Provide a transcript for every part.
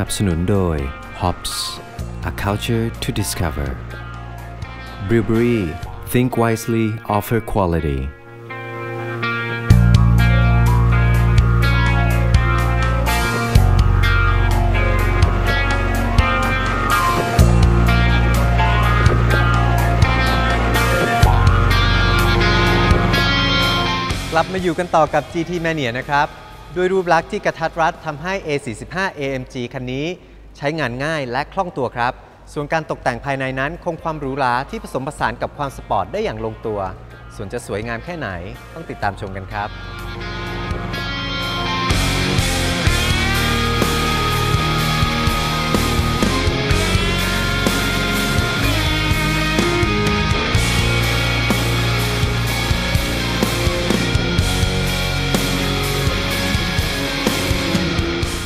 นับสนุนโดย Hops A Culture to Discover Brewery Think Wisely Offer Quality กลับมาอยู่กันต่อกับ GT Mania นะครับ ด้วยรูปลักษณ์ที่กระทัดรัดทำให้ A45 AMG คันนี้ใช้งานง่ายและคล่องตัวครับ ส่วนการตกแต่งภายในนั้นคงความหรูหราที่ผสมผสานกับความสปอร์ตได้อย่างลงตัว ส่วนจะสวยงามแค่ไหนต้องติดตามชมกันครับ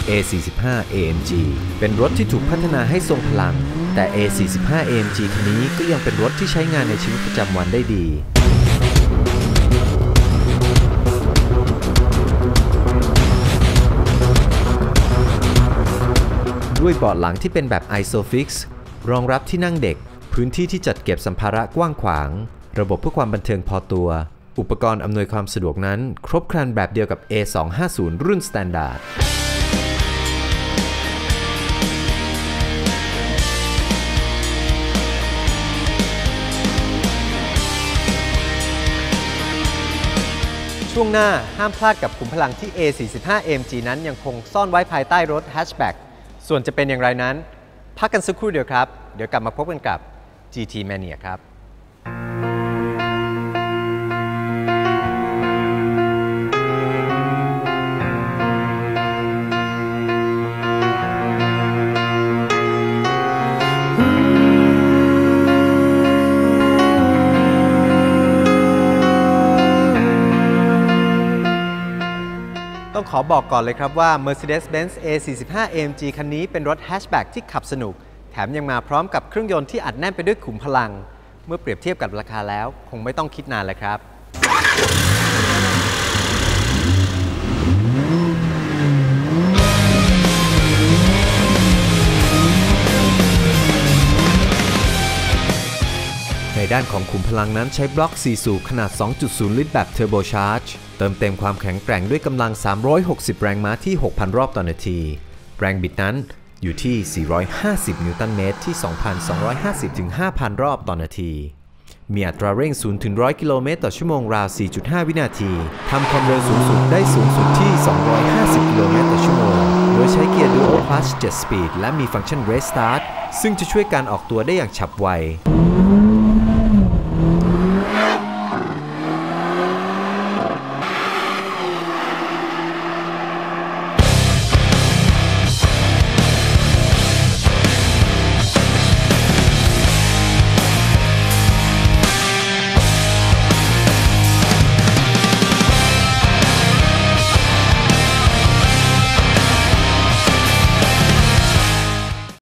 A45 AMG เป็นรถที่ถูกพัฒนาให้ทรงพลัง แต่ A45 AMG คันนี้ก็ยังเป็นรถที่ใช้งานในชีวิตประจำวันได้ดีด้วยเบาะหลังที่เป็นแบบ ISOFIX รองรับที่นั่งเด็ก พื้นที่ที่จัดเก็บสัมภาระกว้างขวาง ระบบเพื่อความบันเทิงพอตัว อุปกรณ์อำนวยความสะดวกนั้น ครบครันแบบเดียวกับ A250 รุ่น Standard ช่วงหน้าห้ามพลาดกับขุมพลังที่ A45 AMG นั้นยังคงซ่อนไว้ภายใต้รถแฮชแบ็กส่วนจะเป็นอย่างไรนั้น พักกันสักครู่เดียวครับ เดี๋ยวกลับมาพบกันกับ GT Mania ครับ ขอบอกก่อนเลยครับว่า Mercedes-Benz A45 AMG คันนี้เป็นรถแฮชแบ็กที่ขับสนุก แถมยังมาพร้อมกับเครื่องยนต์ที่อัดแน่นไปด้วยขุมพลัง เมื่อเปรียบเทียบกับราคาแล้ว คงไม่ต้องคิดนานเลยครับในด้านของขุมพลังนั้นใช้บล็อก 4 สูบขนาด 2.0 ลิตรแบบเทอร์โบชาร์จ เติมเต็มความแข็งแกร่งด้วยกำลัง 360 แรงม้าที่ 6,000 รอบต่อนาที แรงบิดนั้นอยู่ที่ 450 นิวตันเมตรที่ 2,250ถึง5,000 รอบต่อนาที มีอัตราเร่ง0ถึง100 กิโลเมตรต่อชั่วโมงราว 4.5 วินาที ทำความเร็วสูงสุดได้สูงสุดที่ 250 กิโลเมตรต่อชั่วโมง โดยใช้เกียร์ Dual Clutch 7 Speed และมีฟังก์ชัน Race Start ซึ่งจะช่วยการออกตัวได้อย่างฉับไว